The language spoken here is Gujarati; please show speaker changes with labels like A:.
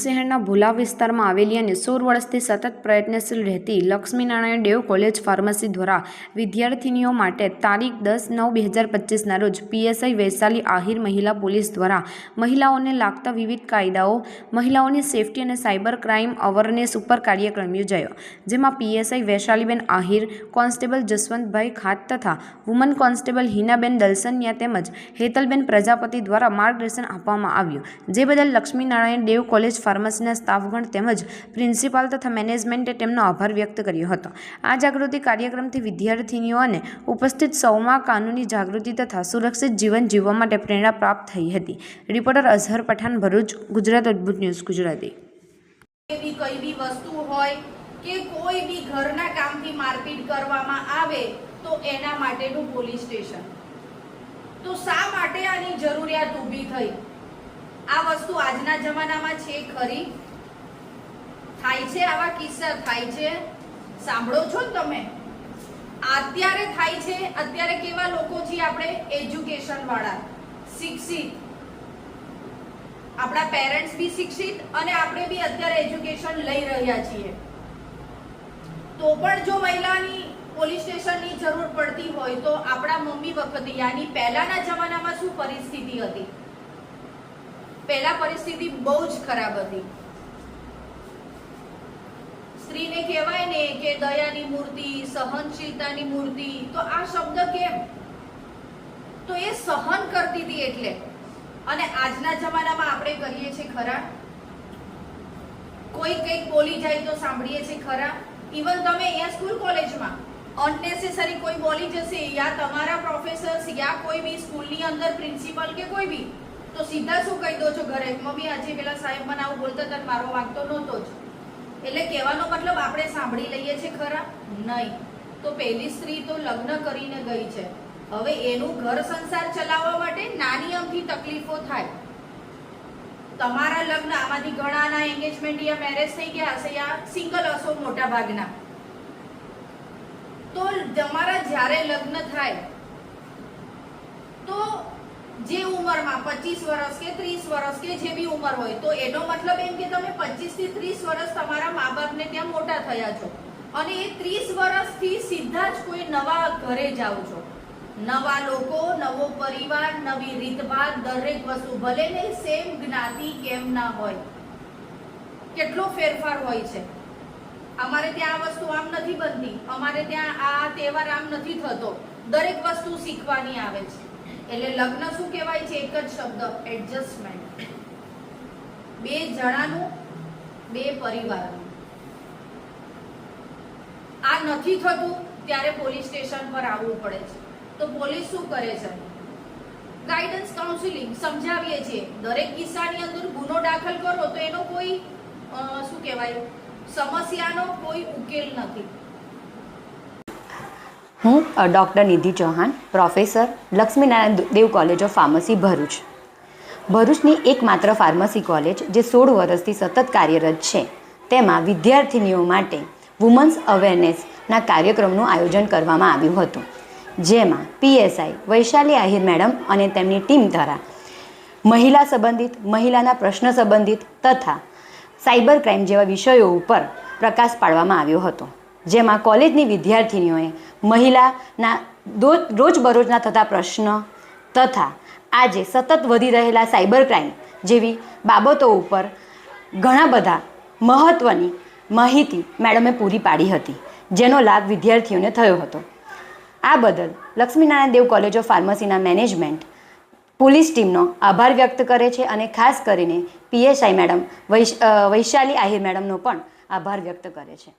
A: શહેરના ભુલા વિસ્તારમાં આવેલી અને સોળ વર્ષથી સતત પ્રયત્નશીલ રહેતી લક્ષ્મીનારાયણ દેવ કોલેજ ફાર્મસી દ્વારા વિદ્યાર્થિનીઓ માટે તારીખ દસ નવ બે હજાર પચીસના રોજ પીએસઆઈ વૈશાલી આહિર મહિલા પોલીસ દ્વારા મહિલાઓને લાગતા વિવિધ કાયદાઓ, મહિલાઓની સેફટી અને સાયબર ક્રાઇમ અવેરનેસ ઉપર કાર્યક્રમ યોજાયો, જેમાં પીએસઆઈ વૈશાલીબેન આહિર, કોન્સ્ટેબલ જસવંતભાઈ ખાત તથા વુમન કોન્સ્ટેબલ હિનાબેન દલસનિયા તેમજ હેતલબેન પ્રજાપતિ દ્વારા માર્ગદર્શન આપવામાં આવ્યું. જે બદલ લક્ષ્મીનારાયણ દેવ કોલેજ ફાર્મસીના સ્ટાફગણ તેમજ પ્રિન્સિપાલ તથા મેનેજમેન્ટે તેમનો આભાર વ્યક્ત કર્યો હતો. આ જાગૃતિ કાર્યક્રમથી વિદ્યાર્થીનીઓ અને ઉપસ્થિત સૌમાં કાનૂની જાગૃતિ તથા સુરક્ષિત જીવન જીવવા માટે પ્રેરણા પ્રાપ્ત થઈ હતી. Reporter Azhar Pathan, Bharuch, Gujarat Adbhut news, Gujarati.
B: કઈ બી વસ્તુ હોય કે કોઈ બી ઘરના કામથી મારપીટ કરવામાં આવે તો એના માટેનું પોલીસ સ્ટેશન. તો શા માટે આની જરૂરિયાત ઊભી થઈ? આ વસ્તુ આજના જમાનામાં છે ખરી. થાય છે આવા કિસ્સા, થાય છે. સાંભળો છો તમે? અત્યારે થાય છે, અત્યારે કેવા લોકો છીએ આપણે? એજ્યુકેશન વાળા, શિક્ષિત. આપણા પેરેન્ટ્સ બી શિક્ષિત અને આપણે બી અત્યારે એજ્યુકેશન લઈ રહ્યા છીએ. તો પણ જો મહિલાની પોલીસ સ્ટેશનની જરૂર પડતી હોય તો આપણા મમ્મી વખતે, યાની પહેલાના જમાનામાં શું પરિસ્થિતિ હતી? પહેલા પરિસ્થિતિ બહુ જ ખરાબ હતી. સ્ત્રીને કહેવાય ને કે દયાની મૂર્તિ, સહનશીલતાની મૂર્તિ, તો આ શબ્દ કેમ? તો એ સહન કરતી હતી એટલે. અને આજના જમાનામાં આપણે કરીએ છીએ ખરા. કોઈ કંઈક બોલી જાય તો સાંભળીએ છીએ ખરા. ઇવન તમે અહીંયા સ્કૂલ કોલેજમાં અનનેસેસરી કોઈ બોલી જશે, યા તમારા પ્રોફેસર્સ યા કોઈ બી સ્કૂલની અંદર પ્રિન્સિપલ કે કોઈ બી તો સીધા શું કહી દો છો ઘરે? મમ્મી, આજે પેલા સાહેબ મને આવું બોલતા તને મારો વાંકતો નહોતો જ. એટલે કહેવાનો મતલબ આપણે સાંભળી લઈએ છીએ ખરા? નહીં. તો પહેલી સ્ત્રી તો લગ્ન કરીને ગઈ છે. હવે એનું ઘર સંસાર ચલાવવા માટે નાની અમથી તકલીફો થાય. તમારા લગ્ન આમાંથી ઘણાના એંગેજમેન્ટ યા મેરેજ થઈ ગયા હશે યા સિંગલ હશો મોટા ભાગના તો તમારા જ્યારે લગ્ન થાય જે ઉંમરમાં પચીસ વર્ષ કે ત્રીસ વર્ષ કે જે બી ઉંમર હોય, તો એનો મતલબ એમ કે તમે પચીસથી ત્રીસ વર્ષ તમારા મા બાપને ત્યાં મોટા થયા છો. અને એ ત્રીસ વર્ષથી સીધા જ કોઈ નવા ઘરે જાઓ છો. નવા લોકો, નવો પરિવાર, નવી રીતભાત, દરેક વસ્તુ, ભલે ને સેમ જ્ઞાતિ કેમ ના હોય. કેટલો ફેરફાર હોય છે. અમારે ત્યાં આ વસ્તુ આમ નથી બનતી. અમારે ત્યાં આ તહેવાર આમ નથી થતો. દરેક વસ્તુ શીખવાની આવે છે. એટલે લગ્ન શું કહેવાય છે? એક જ શબ્દ એડજસ્ટમેન્ટ બે જણાનું, બે પરિવારનું. આ નથી થતું ત્યારે પોલીસ સ્ટેશન પર આવવું પડે છે. તો પોલીસ શું કરે છે? ગાઈડન્સ કાઉન્સિલિંગ સમજાવીએ છીએ. દરેક કિસ્સાની અંદર ગુનો દાખલ કરો તો એનો કોઈ શું કહેવાય? સમસ્યાનો કોઈ ઉકેલ નથી.
C: હું doctor Nidhi Chauhan, professor Laxminarayan Dev college of pharmacy Bharuch. ભરૂચની એકમાત્ર ફાર્મસી કોલેજ જે સોળ વર્ષથી સતત કાર્યરત છે, તેમાં વિદ્યાર્થિનીઓ માટે વુમન્સ અવેરનેસના કાર્યક્રમનું આયોજન કરવામાં આવ્યું હતું, જેમાં પીએસઆઈ વૈશાલી આહિર મેડમ અને તેમની ટીમ દ્વારા મહિલા સંબંધિત, મહિલાના પ્રશ્ન સંબંધિત તથા સાયબર ક્રાઇમ જેવા વિષયો ઉપર પ્રકાશ પાડવામાં આવ્યો હતો. જેમાં કોલેજની વિદ્યાર્થિનીઓએ મહિલાના રોજબરોજના થતા પ્રશ્ન તથા આજે સતત વધી રહેલા સાયબર ક્રાઇમ જેવી બાબતો ઉપર ઘણા બધા મહત્ત્વની માહિતી મેડમે પૂરી પાડી હતી, જેનો લાભ વિદ્યાર્થીઓને થયો હતો. આ બદલ લક્ષ્મીનારાયણ દેવ કોલેજ ઓફ ફાર્મસીના મેનેજમેન્ટ પોલીસ ટીમનો આભાર વ્યક્ત કરે છે અને ખાસ કરીને પીએસઆઈ મેડમ વૈશાલી આહિર મેડમનો પણ આભાર વ્યક્ત કરે છે.